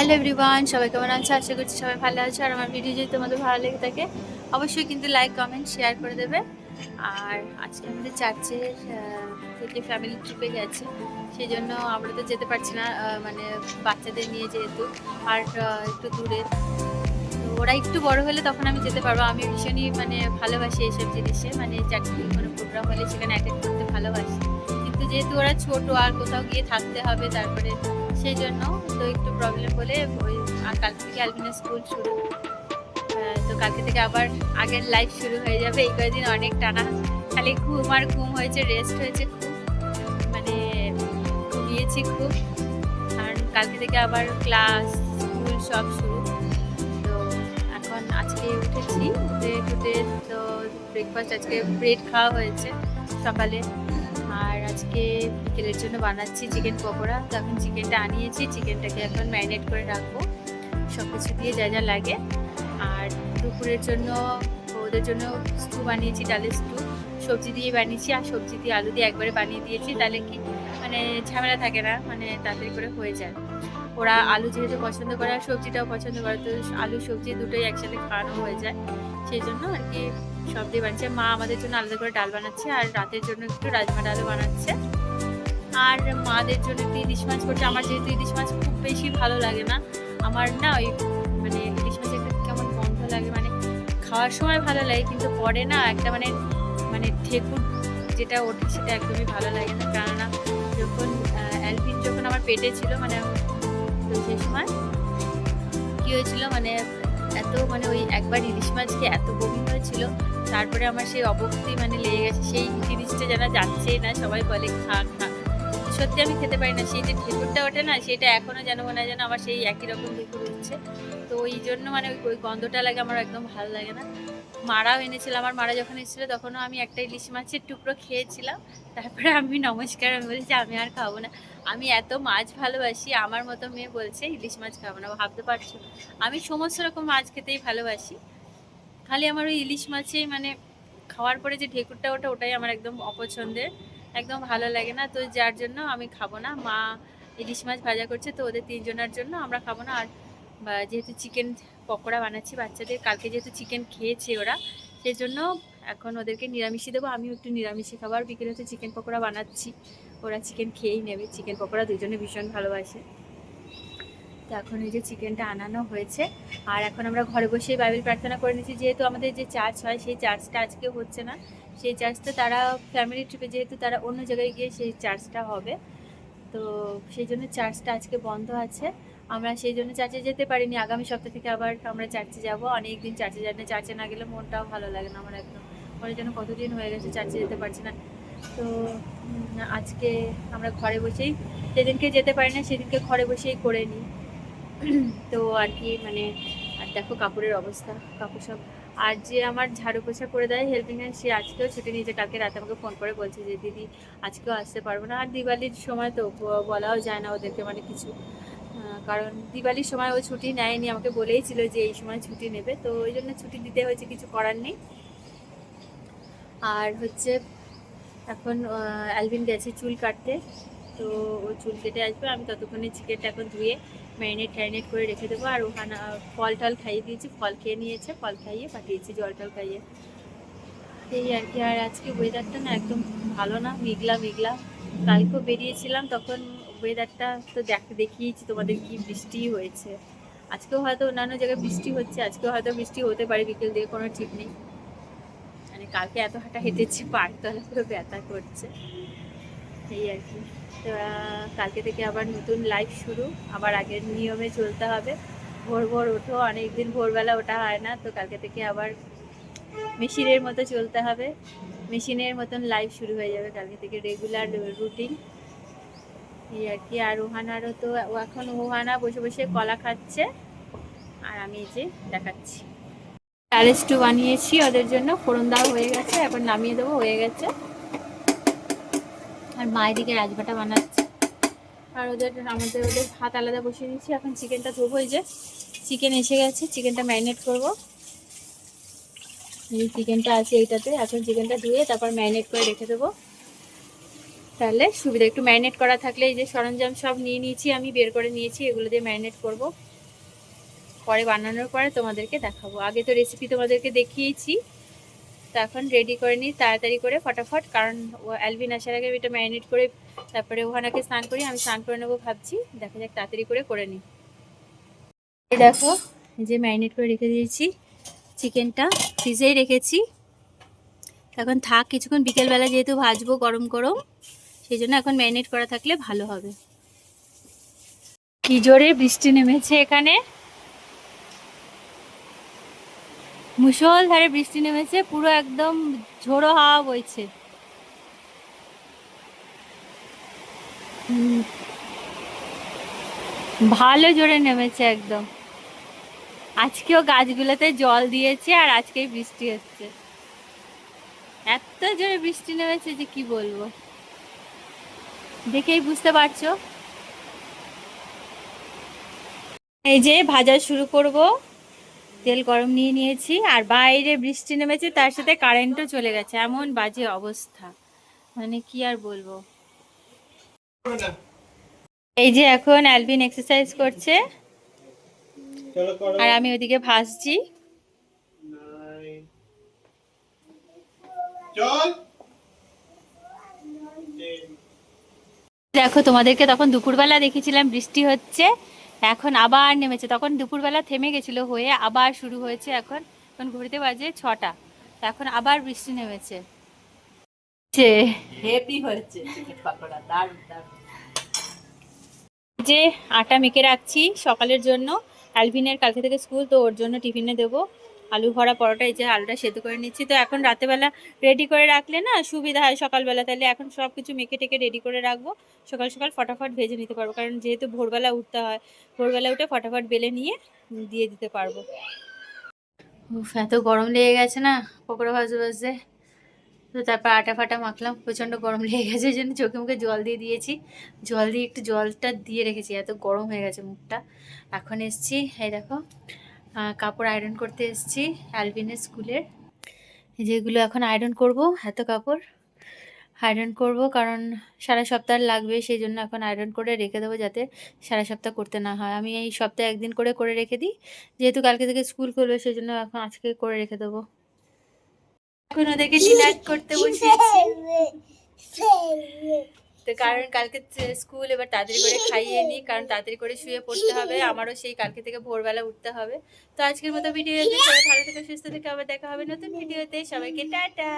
Hello everyone সবাই কেমন আছে? আশা করছি সবাই ভালো আছে। আর আমার ভিডিও যদি তোমাদের ভালো লেগে থাকে, অবশ্যই কিন্তু লাইক কমেন্ট শেয়ার করে দেবে। আর আজকে আমাদের চার্চের থেকে ফ্যামিলি ট্রিপে গেছে সেই জন্য আমরা তো যেতে পারছি না মানে বাচ্চাদের নিয়ে যেহেতু। আর একটু দূরে। ওরা একটু বড় হলে তখন আমি যেতে পারব। আমি ভীষণই মানে ভালোবাসি এইসব জিনিসে। মানে চারটি কোনো প্রোগ্রাম হলে সেখানে অ্যাটেন্ড করতে ভালোবাসি। কিন্তু যেহেতু ওরা ছোট, আর কোথাও গিয়ে থাকতে হবে, তারপরে সেই জন্য তো একটু প্রবলেম বলে ওই কাল থেকে অ্যালবিনা স্কুল শুরু। তো কালকে থেকে আবার আগের লাইফ শুরু হয়ে যাবে। এই কয়েকদিন অনেক টানা, খালি ঘুম আর ঘুম হয়েছে রেস্ট হয়েছে মানে ঘুমিয়েছি খুব। আর কালকে থেকে আবার ক্লাস স্কুল সব শুরু। তো এখন আজকে উঠেছি, উঠে উঠে তো ব্রেকফাস্ট আজকে ব্রেড খাওয়া হয়েছে সকালে। আর আজকে বিকেলের জন্য বানাচ্ছি চিকেন পকোড়া। তো এখন চিকেনটা আনিয়েছি, চিকেনটাকে এখন ম্যারিনেট করে রাখব। সব কিছু দিয়ে যা যা লাগে। আর দুপুরের জন্য ওদের জন্য স্টু বানিয়েছি, ডালের স্টু সবজি দিয়ে বানিয়েছি, আর সবজি দিয়ে আলু দিয়ে একবারে বানিয়ে দিয়েছি। তাহলে কি মানে ঝামেলা থাকে না মানে তাড়াতাড়ি করে হয়ে যায়। ওরা আলু যেহেতু পছন্দ করে আর সবজিটাও পছন্দ করে, তো আলু, সবজি দুটোই একসাথে খাওয়ানো হয়ে যায়। সেই জন্য আর কি সব দিয়ে বানাচ্ছে মা আমাদের জন্য আলাদা করে ডাল বানাচ্ছে আর রাতের জন্য একটু রাজমা ডালও বানাচ্ছে। আর মাদের জন্য একটু ইলিশ মাছ করছে। আমার যেহেতু ইলিশ মাছ খুব বেশি ভালো লাগে না, আমার না ওই মানে ইলিশ মাছ একটা কেমন গন্ধ লাগে মানে খাওয়ার সময় ভালো লাগে, কিন্তু পরে না একটা মানে মানে ঠেকুর যেটা ওঠে সেটা একদমই ভালো লাগে না। কেননা যখন অ্যালভিন যখন আমার পেটে ছিল মানে তো সেই সময়। কী হয়েছিল মানে এত মানে ওই একবার ইলিশ মাছকে এত বমি হয়েছিল, তারপরে আমার সেই অবক্তি মানে লেগে গেছে, সেই জিনিসটা যেন যাচ্ছেই না, সবাই বলে, খা খা। সত্যি আমি খেতে পারি না, সেই যে ঢেকুরটা ওঠে না, সেটা এখনও যেন মনে হয় যেন আমার সেই একই রকম ঢেকুর উঠছে। ওই জন্য মানে ওই- গন্ধটা লাগে আমার একদম ভালো লাগে না। মারাও এনেছিল আমার মারা যখন এসেছিল তখনও আমি একটা ইলিশ মাছের টুকরো খেয়েছিলাম। তারপরে আমি নমস্কার, আমি বলছি আমি আর খাব না। আমি এত মাছ ভালোবাসি, আমার মতো মেয়ে বলছে ইলিশ মাছ খাব না, ভাবতে পারছ আমি সমস্ত রকম মাছ খেতেই ভালোবাসি। খালি আমার ওই ইলিশ মাছেই মানে খাওয়ার পরে যে ঢেকুরটা, ওটা, ওটাই আমার একদম অপছন্দের। একদম ভালো লাগে না, তো যার জন্য আমি খাব না। মা ইলিশ মাছ ভাজা করছে, তো ওদের তিনজনের জন্য আমরা খাব না। আর যেহেতু চিকেন পকোড়া বানাচ্ছি বাচ্চাদের, কালকে যেহেতু চিকেন খেয়েছে ওরা সেই জন্য এখন ওদেরকে নিরামিষই দেবো, আমিও একটু নিরামিষই খাবার বিকেলে হচ্ছে চিকেন পকোড়া বানাচ্ছি, ওরা চিকেন খেয়েই নেবে। চিকেন পকোড়া দুজনে ভীষণ ভালোবাসে। তো এখন এই যে চিকেনটা আনানো হয়েছে। আর এখন আমরা ঘরে বসেই বাইবেল প্রার্থনা করে নিচ্ছি, যেহেতু আমাদের যে চার্চ হয়, সেই চার্চটা আজকে হচ্ছে না। সেই চার্চটা তারা ফ্যামিলি ট্রিপে যেহেতু তারা অন্য জায়গায় গিয়ে সেই চার্চটা হবে। তো সেই জন্য চার্চটা আজকে বন্ধ আছে। আমরা সেই জন্য চার্চে যেতে পারিনি। আগামী সপ্তাহ থেকে আবার আমরা চার্চে যাব। অনেক দিন চার্চে যাই না চার্চে না গেলে মনটাও ভালো লাগে না আমার একদম। মনে যেন কতদিন হয়ে গেছে চার্চে যেতে পারছি না। তো আজকে আমরা ঘরে বসেই, যেদিনকে যেতে পারি না সেদিনকে ঘরে বসেই করে নিই। তো আর কি মানে আর দেখো কাপড়ের অবস্থা, কাপড় সব। আর যে আমার ঝাড়ু পোছা করে দেয় হেল্পিং হ্যান্ড সে আজকেও ছুটি নিয়েছে। কালকে রাতে আমাকে ফোন করে বলছে যে, দিদি, আজকেও আসতে পারব না। আর দিওয়ালির সময় তো বলাও যায় না ওদেরকে মানে কিছু। কারণ দিওয়ালির সময় ও ছুটি নেয়নি, আমাকে বলেই ছিল যে এই সময় ছুটি নেবে, তো ওই জন্য ছুটি দিতে হয়েছে, কিছু করার নেই। আর হচ্ছে এখন অ্যালভিন গেছে চুল কাটতে, তো ও চুল কেটে আসবে, আমি ততক্ষণে চিকেনটা এখন ধুয়ে ম্যারিনেট ট্যারিনেট করে রেখে দেবো, আর ওখানে ফল টল খাইয়ে দিয়েছি, ফল খেয়ে নিয়েছে, ফল খাইয়ে পাঠিয়েছি, জল টল খাইয়ে। এই আর কি, আর আজকে ওয়েদারটা না একদম ভালো না, মেঘলা মেঘলা। কালকেও বেরিয়েছিলাম, তখন ওয়েদারটা তো দেখ, দেখিয়েছি তোমাদের কি বৃষ্টি হয়েছে। আজকেও হয়তো অন্যান্য জায়গায় বৃষ্টি হচ্ছে, আজকেও হয়তো বৃষ্টি হতে পারে, বিকেল দিয়ে কোনো ঠিক নেই। মানে কালকে এত হাঁটা হেঁটেছি তলা পুরো ব্যথা করছে। এই আর কি। তো কালকে থেকে আবার নতুন লাইফ শুরু, আবার আগের নিয়মে চলতে হবে। ভোর ভোর ওঠো, অনেকদিন ভোরবেলা ওঠা হয় না, তো কালকে থেকে আবার মেশিনের মতো চলতে হবে। মেশিনের মতন লাইফ শুরু হয়ে যাবে কালকে থেকে রেগুলার রুটিন এই আর কি, আর ওহানারও তো এখন ওহানা বসে বসে কলা খাচ্ছে। আর আমি এই যে দেখাচ্ছি। অ্যারেস্টু বানিয়েছি, ওদের জন্য ফোড়ন দেওয়া হয়ে গেছে এখন নামিয়ে দেবো, হয়ে গেছে। আর মায়ের দিকে রাজবাটা বানাচ্ছে। আর ওদের, আমাদের ওদের ভাত আলাদা বসিয়ে দিয়েছি, এখন চিকেনটা ধোবো এই যে। চিকেন এসে গেছে চিকেনটা ম্যারিনেট করব। এই চিকেনটা আছে এইটাতে, এখন চিকেনটা ধুয়ে তারপর ম্যারিনেট করে রেখে দেবো। তাহলে সুবিধা, একটু ম্যারিনেট করা থাকলে এই যে সরঞ্জাম সব নিয়ে নিয়েছি, আমি বের করে নিয়েছি, এগুলো দিয়ে ম্যারিনেট করব। পরে বানানোর পরে তোমাদেরকে দেখাবো। আগে তো রেসিপি তোমাদেরকে দেখিয়েছি। তো এখন রেডি করে নিই, তাড়াতাড়ি করে ফটাফট, কারণ ও অ্যালভিন আসার আগে এটা ম্যারিনেট করে, তারপরে ওখানাকে স্নান করি আমি স্নান করে নেব ভাবছি। দেখা যাক, তাড়াতাড়ি করে করে নিই। দেখো যে ম্যারিনেট করে রেখে দিয়েছি চিকেনটা। ফ্রিজেই রেখেছি। এখন থাক, কিছুক্ষণ বিকেলবেলা যেহেতু ভাজবো গরম গরম সেই জন্য এখন ম্যারিনেট করা থাকলে ভালো হবে। কি জোরে বৃষ্টি নেমেছে এখানে? মুষলধারে বৃষ্টি নেমেছে, পুরো একদম ঝোড়ো হাওয়া বইছে। ভালো জোরে নেমেছে একদম। আজকেও গাছগুলোতে জল দিয়েছে আর আজকেই বৃষ্টি হচ্ছে। এত জোরে বৃষ্টি নেমেছে যে কি বলব? দেখেই বুঝতে পারছ। এই যে ভাজা শুরু করব। তেল গরম নিয়ে নিয়েছি আর বাইরে বৃষ্টি নেমেছে, তার সাথে কারেন্টও চলে গেছে। এমন বাজে অবস্থা। মানে কি আর বলব। এই যে এখন অ্যালবিন এক্সারসাইজ করছে। আর আমি ওদিকে ভাসছি। চল। দেখো তোমাদেরকে তখন দুপুরবেলা দেখেছিলাম বৃষ্টি হচ্ছে এখন আবার নেমেছে। তখন দুপুরবেলা থেমে গেছিল হয়ে আবার শুরু হয়েছে এখন এখন ঘড়িতে বাজে ছটা এখন আবার বৃষ্টি নেমেছে। যে আটা মেখে রাখছি সকালের জন্য অ্যালভিনের কালকে থেকে স্কুল তো ওর জন্য টিফিনে দেবো। আলু ভরা পরোটা, এই যে আলুটা সেদ্ধ করে নিচ্ছি। তো এখন রাতেবেলা রেডি করে রাখলে না সুবিধা হয় সকালবেলা। তাহলে এখন সব কিছু মেখে টেকে রেডি করে রাখব। সকাল সকাল ফটাফট ভেজে নিতে পারব। কারণ যেহেতু ভোরবেলা উঠতে হয়, ভোরবেলা উঠে ফটাফট বেলে নিয়ে দিয়ে দিতে পারব। উফ, এত গরম লেগে গেছে না, পকোড়া ভাজতে ভাজতে। তো তারপর আটা ফাটা মাখলাম, প্রচণ্ড গরম লেগে গেছে ওই জন্য চোখে মুখে জল দিয়ে দিয়েছি। জল দিয়ে একটু জলটা দিয়ে রেখেছি, এত গরম হয়ে গেছে মুখটা। এখন এসছি, এই দেখো কাপড় আয়রন করতে এসেছি অ্যালবিনের স্কুলের যেগুলো এখন আয়রন করব, এত কাপড়। আয়রন করব কারণ সারা সপ্তাহ লাগবে, সেই জন্য এখন আয়রন করে রেখে দেবো যাতে সারা সপ্তাহ করতে না হয়। আমি এই সপ্তাহে একদিন করে করে রেখে দিই। যেহেতু কালকে থেকে স্কুল খুলবে, সেই জন্য এখন আজকে করে রেখে দেবো। এখন ওদেরকে ডিনার করতে বসিয়েছি। তো কারণ কালকে স্কুল এবার তাড়াতাড়ি করে খাইয়ে নিই কারণ তাড়াতাড়ি করে শুয়ে পড়তে হবে। আমারও সেই কালকে থেকে ভোরবেলা উঠতে হবে। তো আজকের মতো ভিডিও সবাই ভালো থেকে, সুস্থ থেকে। আবার দেখা হবে নতুন ভিডিওতে সবাইকে টাটা।